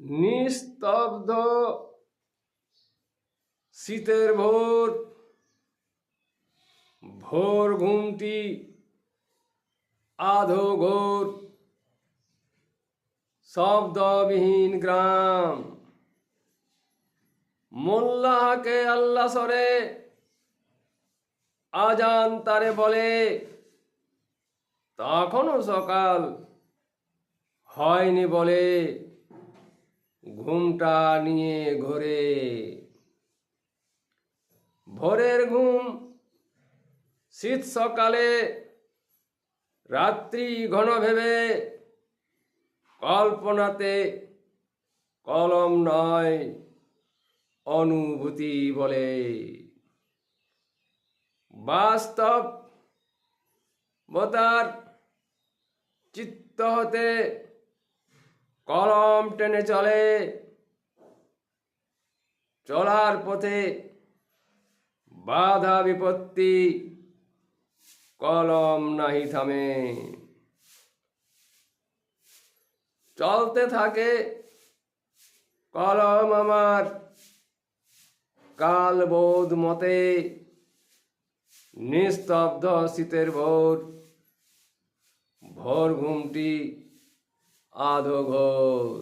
নিস্তব্ধ শীতের ভোর ভোর ঘুমটি আধো ঘোর, শব্দবিহীন গ্রাম। মোল্লাহাকে আল্লাহ সরে, আজান তারে বলে, তখনও সকাল হয়নি বলে। ঘুমটা নিয়ে ঘোরে। ভোরের ঘুম, শীত সকালে, রাত্রি ঘন ভেবে, কল্পনাতে কলম নয়, অনুভূতি বলে। বাস্তব, বতার, চিত্ত হতে কলম টেনে চলে। চলার পথে বাধা বিপত্তি, কলম নাহি থামে। চলতে থাকে কলম আমার, কাল বোধ মতে নিস্তব্ধ শীতের ভোর। ভোর ঘুমটি আধো ঘোর